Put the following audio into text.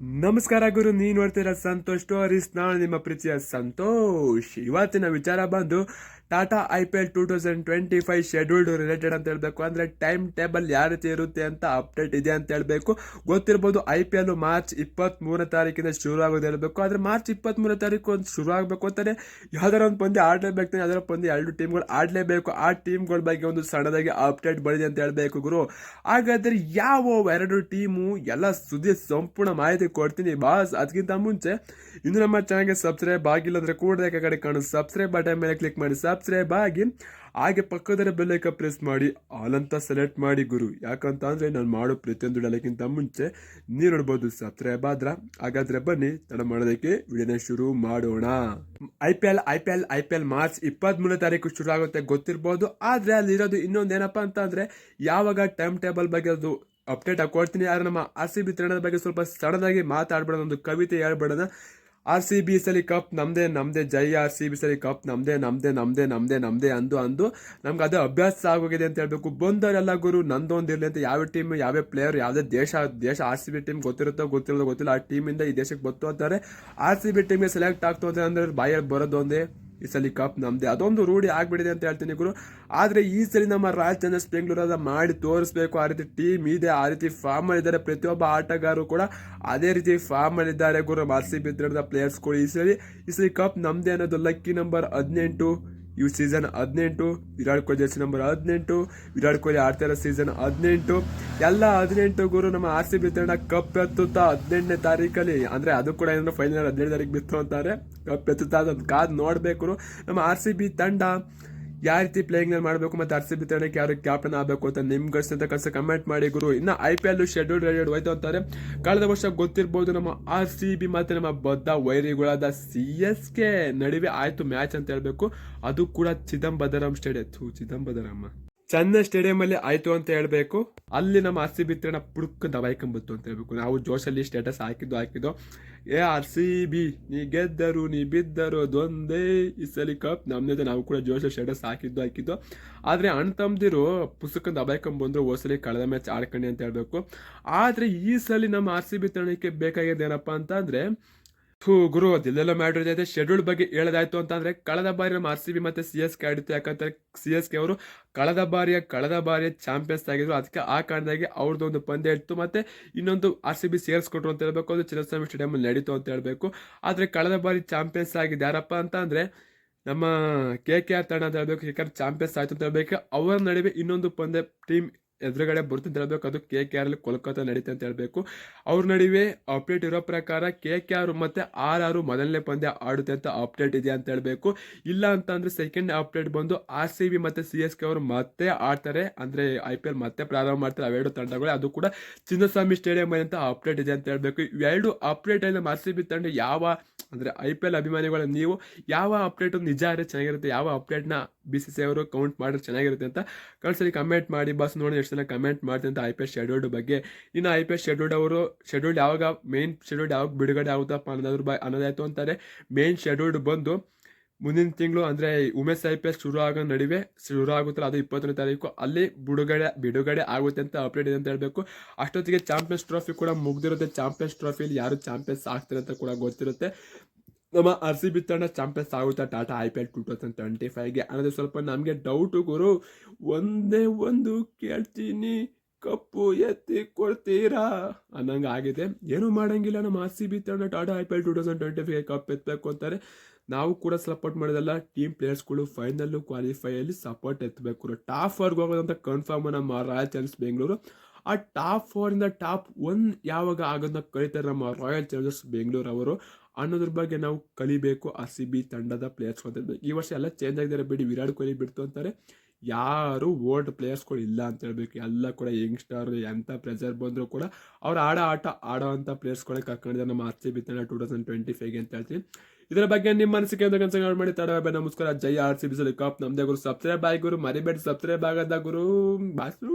ನಮಸ್ಕಾರ ಗುರು ನೀ ನೋಡ್ತೀರ ಸಂತೋಷ್ ಸ್ಟೋರೀಸ್ ನಾನು ನಿಮ್ಮ ಪ್ರೀತಿಯ ಸಂತೋಷ್. ಇವತ್ತಿನ ವಿಚಾರ ಬಂದು, Tata I P L two thousand twenty five scheduled related ಅಂತ ಹೇಳಬೇಕು. ಅಂದರೆ ಟೈಮ್ ಟೇಬಲ್ ಯಾವ ರೀತಿ ಇರುತ್ತೆ ಅಂತ ಅಪ್ಡೇಟ್ ಇದೆ ಅಂತ ಹೇಳಬೇಕು. ಗೊತ್ತಿರ್ಬೋದು ಐ ಪಿ ಎಲ್ ಮಾರ್ಚ್ ಇಪ್ಪತ್ತ್ ಮೂರನೇ ತಾರೀಕಿಂದ ಶುರು ಆಗೋದು ಹೇಳಬೇಕು. ಆದರೆ ಮಾರ್ಚ್ ಇಪ್ಪತ್ತ್ ಮೂರನೇ ತಾರೀಕು ಒಂದು ಶುರು ಆಗಬೇಕು ಅಂತಾರೆ ಯಾವ್ದಾರ ಒಂದು ಪಂದ್ಯ ಆಡಲೇಬೇಕು ಯಾವ್ದಾರ ಪಂದ್ಯ ಎರಡು ಟೀಮ್ಗಳು ಆಡಲೇಬೇಕು. ಆ ಟೀಮ್ಗಳ ಬಗ್ಗೆ ಒಂದು ಸಣ್ಣದಾಗಿ ಅಪ್ಡೇಟ್ ಬಂದಿದೆ ಅಂತ ಹೇಳಬೇಕು ಗುರು. ಹಾಗಾದರೆ ಯಾವ ಎರಡು ಟೀಮು ಎಲ್ಲ ಸುದ್ದಿ ಸಂಪೂರ್ಣ ಮಾಹಿತಿ ಕೊಡ್ತೀನಿ ಬಾಸ್. ಅದಕ್ಕಿಂತ ಮುಂಚೆ ಇನ್ನು ನಮ್ಮ ಚಾನಲ್ಗೆ ಸಬ್ಸ್ಕ್ರೈಬ್ ಆಗಿಲ್ಲಂದ್ರೆ ಕೂಡ ಕಡೆ ಕಾಣು ಸಬ್ಸ್ಕ್ರೈಬ್ ಬಟನ್ ಮೇಲೆ ಕ್ಲಿಕ್ ಮಾಡಿ. ಸಬ್ಸ್ಕ್ರೈಬ್ ಆಗಿ ಹಾಗೆ ಪಕ್ಕದರ ಬೆಲ್ಲೈಕ ಪ್ರೆಸ್ ಮಾಡಿ. ಆಲ್ ಅಂತ ಸೆಲೆಕ್ಟ್ ಮಾಡಿ ಗುರು. ಯಾಕಂತ ಅಂದ್ರೆ ನಾನು ಮಾಡೋ ಪ್ರತಿಯೊಂದು ಡಲಕ್ಕಿಂತ ಮುಂಚೆ ನೀವು ನೋಡ್ಬೋದು ಸಬ್ಸ್ಕ್ರೈಬ್ ಆದ್ರ ಹಾಗಾದ್ರೆ ಬನ್ನಿ ತಡ ಮಾಡೋದಕ್ಕೆ ವಿಡಿಯೋನ ಶುರು ಮಾಡೋಣ. I P L I P L I P L March ಇಪ್ಪತ್ತ್ ಮೂರನೇ ತಾರೀಕು ಶುರು ಆಗುತ್ತೆ ಗೊತ್ತಿರ್ಬೋದು. ಆದ್ರೆ ಅಲ್ಲಿರೋದು ಇನ್ನೊಂದು ಏನಪ್ಪ ಅಂತ ಅಂದ್ರೆ ಯಾವಾಗ ಟೈಮ್ ಟೇಬಲ್ ಬಗ್ಗೆ ಅದು ಅಪ್ಡೇಟ್ ಹಾಕೊಡ್ತೀನಿ ಯಾರು ನಮ್ಮ ಆರ್ ಸಿ ಬಿ ತಂಡದ ಬಗ್ಗೆ ಸ್ವಲ್ಪ ಸಡನ್ನಾಗಿ ಮಾತಾಡ್ಬೇಡ. ಒಂದು ಕವಿತೆ ಹೇಳ್ಬೇಡೋಣ ಆರ್ ಸಿ ಬಿ ಸಲಿ ಕಪ್ ನಮ್ದೇ ನಮ್ದೇ, ಜೈ ಆರ್ ಸಿ ಬಿ ಸಲಿ ಕಪ್ ನಮ್ದೇ ನಮ್ದೇ ನಮ್ದೇ ನಮ್ದೇ ನಮ್ದೇ ಅಂದು ಅಂದು ನಮ್ಗೆ ಅದೇ ಅಭ್ಯಾಸ ಆಗೋಗಿದೆ ಅಂತ ಹೇಳ್ಬೇಕು. ಬಂದವರೆಲ್ಲ ಗುರು ನಂದೊಂದಿರಲಿ ಅಂತ ಯಾವ ಟೀಮ್ ಯಾವ ಪ್ಲೇಯರ್ ಯಾವುದೇ ದೇಶ ದೇಶ ಆರ್ ಸಿ ಬಿ ಟೀಮ್ ಗೊತ್ತಿರುತ್ತೋ ಗೊತ್ತಿರೋದೋ ಗೊತ್ತಿಲ್ಲ, ಆ ಟೀಮಿಂದ ಈ ದೇಶಕ್ಕೆ ಬತ್ತು ಅಂತಾರೆ. ಆರ್ ಸಿ ಬಿ ಟೀಮ್ಗೆ ಸೆಲೆಕ್ಟ್ ಆಗ್ತು ಅಂತ ಅಂದ್ರೆ ಬಾಯಲ್ಲಿ ಬರೋದು ಒಂದೇ. ಈ ಸಲ ಕಪ್ ನಮ್ದೆ. ಅದೊಂದು ರೂಢಿ ಆಗ್ಬಿಡಿದೆ ಅಂತ ಹೇಳ್ತೀನಿ ಗುರು. ಆದ್ರೆ ಈ ಸಲ ನಮ್ಮ ರಾಯಲ್ ಚಾಲೆಂಜರ್ಸ್ ಬೆಂಗಳೂರು ಮಾಡಿ ತೋರಿಸ್ಬೇಕು. ಆ ರೀತಿ ಟೀಮ್ ಇದೆ, ಆ ರೀತಿ ಫಾರ್ಮ್ ಮಾಡಿದ್ದಾರೆ ಪ್ರತಿಯೊಬ್ಬ ಆಟಗಾರರು ಕೂಡ ಅದೇ ರೀತಿ ಫಾರ್ಮ್ ಮಾಡಿದ್ದಾರೆ ಗುರು. ಆರ್ ಸಿ ಬಿ ಪ್ಲೇಯರ್ಸ್ಗಳು ಈ ಸಲ. ಈ ಸಲ ಕಪ್ ನಮ್ಮದೇ ಅನ್ನೋದು ಲಕ್ಕಿ ನಂಬರ್ ಹದಿನೆಂಟು. ಇವು ಸೀಸನ್ ಹದಿನೆಂಟು, ವಿರಾಟ್ ಕೊಹ್ಲಿ ಜರ್ಸಿ ನಂಬರ್ ಹದಿನೆಂಟು, ವಿರಾಟ್ ಕೊಹ್ಲಿ ಆಡ್ತಾ ಇರೋ ಸೀಸನ್ ಹದಿನೆಂಟು. ಎಲ್ಲ ಹದಿನೆಂಟು ಗುರು ನಮ್ಮ ಆರ್ ಸಿ ಬಿ ತಂಡ ಕಪ್ ಎತ್ತುತ್ತಾ ಹದಿನೆಂಟನೇ ತಾರೀಕಲ್ಲಿ. ಅಂದ್ರೆ ಅದು ಕೂಡ ಏನಂದ್ರೆ ಫೈನಲ್ ಹದಿನೇಳು ತಾರೀಕು ಬಿತ್ತು ಅಂತಾರೆ. ಕಪ್ ಎತ್ತುತ್ತಾ ಅದನ್ನು ಕಾದು ನೋಡ್ಬೇಕು ನಮ್ಮ ಆರ್ ಸಿ ಬಿ ತಂಡ ಯಾವ ರೀತಿ ಪ್ಲೇಯಿಂಗ್ ಮಾಡಬೇಕು ಮತ್ತೆ ಆರ್ ಸಿ ಬಿ ತಂಡಕ್ಕೆ ಯಾರು ಕ್ಯಾಪ್ಟನ್ ಆಗಬೇಕು ಅಂತ ನಿಮ್ಗೆ ಅಷ್ಟಂತ ಕಸ ಕಮೆಂಟ್ ಮಾಡಿ ಗುರು. ಇನ್ನು I P L schedule ready ಹೋಯ್ತು ಅಂತಾರೆ. ಕಳೆದ ವರ್ಷ ಗೊತ್ತಿರ್ಬೋದು ನಮ್ಮ ಆರ್ ಸಿ ಬಿ ಮತ್ತೆ ನಮ್ಮ ಬದ್ಧ ವೈರಿಗಳಾದ ಸಿ ಎಸ್ ಕೆ ನಡುವೆ ಆಯ್ತು ಮ್ಯಾಚ್ ಅಂತ ಹೇಳಬೇಕು. ಅದು ಕೂಡ ಚಿದಂಬರಂ ಸ್ಟೇಡಿಯಂ ಚಿದಂಬದರಮ್ಮ ಚಿದಂಬರಂ ಚೆನ್ನೈ ಸ್ಟೇಡಿಯಂ ಅಲ್ಲಿ ಆಯ್ತು ಅಂತ ಹೇಳ್ಬೇಕು. ಅಲ್ಲಿ ನಮ್ಮ ಆರ್ ಸಿ ಬಿ ತಂಡ ಪುಡುಕ್ ದಬಾಯ್ಕೊಂಬಿತ್ತು ಅಂತ ಹೇಳ್ಬೇಕು. ನಾವು ಜೋಶಲ್ಲಿ ಸ್ಟೇಟಸ್ ಹಾಕಿದ್ದು ಹಾಕಿದ್ದು. ಏ, ಆರ್ ಸಿ ಬಿ, ನೀ ಗೆದ್ದರು, ನೀ ಬಿದ್ದರು, ಅದೊಂದೇ ಈ ಸಲ ಕಪ್. ನಮ್ದೇ ನಾವು ಕೂಡ ಜೋಶಲ್ಲಿ ಸ್ಟೇಟಸ್ ಹಾಕಿದ್ದು ಹಾಕಿದ್ದು. ಆದರೆ ಅಣ್ಣ ತಮ್ಮದಿರು ಪುಸ್ತಕ ದಬಾಯ್ಕೊಂಬಂದ್ರು ಹೋಸಲಿ ಕಳೆದ ಮ್ಯಾಚ್ ಆಡ್ಕಂಡಿ ಅಂತ ಹೇಳ್ಬೇಕು. ಆದರೆ ಈ ಸಲ ನಮ್ಮ ಆರ್ ಸಿ ಬಿ ತಂಡಕ್ಕೆ ಬೇಕಾಗಿದೆ ಅಂತ ಅಂದ್ರೆ ಥೂ ಗುರು, ಅದೆಲ್ಲೆಲ್ಲ ಮ್ಯಾಟ್ರ್ ಇದೆ. ಶೆಡ್ಯೂಲ್ ಬಗ್ಗೆ ಹೇಳೋದಾಯ್ತು ಅಂತಂದ್ರೆ, ಕಳೆದ ಬಾರಿ ನಮ್ಮ ಆರ್ ಸಿ ಬಿ ಮತ್ತೆ ಸಿ ಎಸ್ ಕೆ ಆಡಿತ್ತು. ಯಾಕಂದ್ರೆ ಸಿ ಎಸ್ ಕೆ ಅವರು ಕಳೆದ ಬಾರಿಯ ಕಳೆದ ಬಾರಿಯ ಚಾಂಪಿಯನ್ಸ್ ಆಗಿದ್ರು. ಅದಕ್ಕೆ ಆ ಕಾರಣದಾಗಿ ಅವ್ರದ್ದು ಒಂದು ಪಂದ್ಯ ಇತ್ತು. ಮತ್ತೆ ಇನ್ನೊಂದು ಆರ್ ಸಿ ಬಿ ಸೇರಿಸ್ಕೊಟ್ರು ಅಂತ ಹೇಳ್ಬೇಕು. ಅದು ಚಿನ್ನಸ್ವಾಮಿ ಸ್ಟೇಡಿಯಂ ನಡೀತು ಅಂತ ಹೇಳ್ಬೇಕು. ಆದ್ರೆ ಕಳೆದ ಬಾರಿ ಚಾಂಪಿಯನ್ಸ್ ಆಗಿದೆ ಯಾರಪ್ಪ ಅಂತ ಅಂದ್ರೆ ನಮ್ಮ ಕೆ ಕೆ ಆರ್ ತಂಡ ಅಂತ ಹೇಳ್ಬೇಕು. ಯಾಕಂದ್ರೆ ಚಾಂಪಿಯನ್ಸ್ ಆಯ್ತು ಅಂತ ಹೇಳ್ಬೇಕು. ಅವರ ನಡುವೆ ಇನ್ನೊಂದು ಪಂದ್ಯ ಟೀಮ್ ಎದುರುಗಡೆ ಬರುತ್ತೆ ಹೇಳಬೇಕು. ಅದು ಕೆ ಕೆ ಆರ್ ಕೋಲ್ಕತ್ತಾ ನಡೀತೆ ಅಂತ ಹೇಳಬೇಕು. ಅವ್ರ ನಡುವೆ ಅಪ್ಡೇಟ್ ಇರೋ ಪ್ರಕಾರ ಕೆ ಕೆ ಆರ್ ಮತ್ತೆ ಆರ್ ಆರು ಮೊದಲನೇ ಪಂದ್ಯ ಆಡುತ್ತೆ ಅಂತ ಅಪ್ಡೇಟ್ ಇದೆ ಅಂತ ಹೇಳಬೇಕು. ಇಲ್ಲ ಅಂತ ಸೆಕೆಂಡ್ ಅಪ್ಡೇಟ್ ಬಂದು ಆರ್ ಸಿ ಬಿ ಮತ್ತೆ ಸಿ ಎಸ್ ಕೆ ಅವರು ಮತ್ತೆ ಆಡ್ತಾರೆ. ಅಂದ್ರೆ ಐ ಪಿ ಎಲ್ ಮತ್ತೆ ಪ್ರಾರಂಭ ಮಾಡ್ತಾರೆ. ಅವೆರಡು ತಂಡಗಳು. ಅದು ಕೂಡ ಚಿನ್ನಸ್ವಾಮಿ ಸ್ಟೇಡಿಯಂ ಅಂತ ಅಪ್ಡೇಟ್ ಇದೆ ಅಂತ ಹೇಳಬೇಕು. ಇವೆರಡು ಅಪ್ಡೇಟ್ ಅಲ್ಲಿ ಆರ್ ಸಿ ಬಿ ತಂಡ ಯಾವ ಅಂದ್ರೆ ಐ ಪಿ ಎಲ್ ಅಭಿಮಾನಿಗಳ ನೀವು ಯಾವ ಅಪ್ಡೇಟು ನಿಜ ಆದರೆ ಚೆನ್ನಾಗಿರುತ್ತೆ, ಯಾವ ಅಪ್ಡೇಟ್ನ ಬಿ ಸಿ ಸಿ ಅವರು ಕೌಂಟ್ ಮಾಡಿದ್ರೆ ಚೆನ್ನಾಗಿರುತ್ತೆ ಅಂತ ಕಳ್ಸಲಿ ಕಮೆಂಟ್ ಮಾಡಿ. ಬಸ್ ನೋಡಿ ಎಷ್ಟು ಜನ ಕಮೆಂಟ್ ಮಾಡ್ತೀನಿ ಅಂತ ಐ ಪಿ ಎಲ್ ಶೆಡ್ಯೂಲ್ಡ್ ಬಗ್ಗೆ. ಇನ್ನು ಐ ಪಿ ಎಲ್ ಶೆಡ್ಯೂಲ್ಡ್ ಅವರು ಶೆಡ್ಯೂಲ್ಡ್ ಯಾವಾಗ ಮೇನ್ ಶೆಡ್ಯೂಲ್ಡ್ ಯಾವಾಗ ಬಿಡುಗಡೆ ಆಗುತ್ತಪ್ಪ ಅನ್ನೋದ್ರ ಬ ಅನ್ನೋದಾಯಿತು ಅಂತಾರೆ. ಮೇನ್ ಶೆಡ್ಯೂಲ್ಡ್ ಬಂದು ಮುಂದಿನ ತಿಂಗಳು ಅಂದರೆ ಉಮೇಶ್ ಐ ಪಿ ಎಲ್ ಶುರು ಆಗೋ ನಡುವೆ ಶುರು ಆಗುತ್ತಲ್ಲ, ಅದು ಇಪ್ಪತ್ತನೇ ತಾರೀಕು. ಅಲ್ಲಿ ಬಿಡುಗಡೆ ಬಿಡುಗಡೆ ಆಗುತ್ತೆ ಅಂತ ಅಪ್ಡೇಟ್ ಇದೆ ಅಂತ ಹೇಳಬೇಕು. ಅಷ್ಟೊತ್ತಿಗೆ ಚಾಂಪಿಯನ್ಸ್ ಟ್ರೋಫಿ ಕೂಡ ಮುಗ್ದಿರುತ್ತೆ. ಚಾಂಪಿಯನ್ಸ್ ಟ್ರೋಫಿಯಲ್ಲಿ ಯಾರು ಚಾಂಪಿಯನ್ಸ್ ಆಗ್ತಾರೆ ಅಂತ ಕೂಡ ಗೊತ್ತಿರುತ್ತೆ. ನಮ್ಮ ಆರ್ ಸಿ ಬಿ ತಂಡ ಚಾಂಪಿಯನ್ಸ್ ಆಗುತ್ತಾ? Tata I P L two thousand twenty ಫೈವ್ಗೆ. ಅನ್ನೋದು ಸ್ವಲ್ಪ ನಮಗೆ ಡೌಟು ಗುರು. ಒಂದೇ ಒಂದು ಕೇಳ್ತೀನಿ. ಕಪ್ಪು ಎತ್ತಿ ಕೊಡ್ತೀರಾ? ಅನ್ನಂಗೆ ಆಗಿದೆ. ಏನೂ ಮಾಡಂಗಿಲ್ಲ. ನಮ್ಮ ಆರ್ ಸಿ ಬಿ ತಂಡ Tata I P L two thousand twenty ಫೈವ್ಗೆ cup ಎತ್ತಬೇಕು ಅಂತಾರೆ ನಾವು ಕೂಡ ಸಪೋರ್ಟ್ ಮಾಡೋದಲ್ಲ. ಟೀಮ್ ಪ್ಲೇಯರ್ಸ್ಗಳು ಫೈನಲ್ಲು ಕ್ವಾಲಿಫೈಯಲ್ಲಿ ಸಪೋರ್ಟ್ ಎತ್ತಬೇಕು ಟಾಪ್ ಫೋರ್ಗೆ ಹೋಗೋದಂತ ಕನ್ಫರ್ಮ್ ನಮ್ಮ ರಾಯಲ್ ಚಾಲೆಂಜರ್ಸ್ ಬೆಂಗಳೂರು ಆ ಟಾಪ್ ಫೋರಿಂದ ಟಾಪ್ ಒನ್ ಯಾವಾಗ ಆಗೋದನ್ನ ಕರೀತಾರೆ ನಮ್ಮ ರಾಯಲ್ ಚಾಲೆಂಜರ್ಸ್ ಬೆಂಗಳೂರು ಅವರು. ಅನ್ನೋದ್ರ ಬಗ್ಗೆ ನಾವು ಕಲಿಬೇಕು. ಆರ್ ಸಿ ಬಿ ತಂಡದ ಪ್ಲೇಯರ್ಸ್ ಅಂತ ಈ ವರ್ಷ ಎಲ್ಲ ಚೇಂಜ್ ಆಗಿದ್ದಾರೆ. ಬಿಡಿ, ವಿರಾಟ್ ಕೊಹ್ಲಿ ಬಿಡ್ತು ಅಂತಾರೆ. ಯಾರು ಓಲ್ಡ್ ಪ್ಲೇಯರ್ಸ್ಗಳು ಇಲ್ಲ ಅಂತ ಹೇಳ್ಬೇಕು. ಎಲ್ಲ ಕೂಡ ಯಂಗ್ಸ್ಟರ್ ಎಂಥ ಪ್ರೆಸರ್ ಬಂದರೂ ಕೂಡ ಅವ್ರು ಆಡೋ ಆಟ, ಆಡೋ ಅಂಥ ಪ್ಲೇಯರ್ಸ್ಗಳೇ ನಮ್ಮ ಆರ್ ಸಿ ಬಿ ತಂಡ ಟೂ ತೌಸಂಡ್ ಟ್ವೆಂಟಿ ಫೈವ್ಗೆ ಅಂತ ಹೇಳ್ತೀನಿ. ಇದರ ಬಗ್ಗೆ ನಿಮ್ಮ ಮನಸ್ಸಿಗೆ ಅಂತ ಕನ್ಸಲ್ ಮಾಡಿ. ತಡ ನಮಸ್ಕಾರ. ಜೈ ಆರ್ ಸಿ ಬಿ ಕಪ್ ನಮ್ದೇ ಗುರು. ಸಬ್ಸ್ಕ್ರೈಬ್ ಆಗಿ ಗುರು. ಮರಿಬೇಡಿ. ಸಬ್ಸ್ಕ್ರೈಬ್ ಆಗದ ಗುರು. ಬಾಸು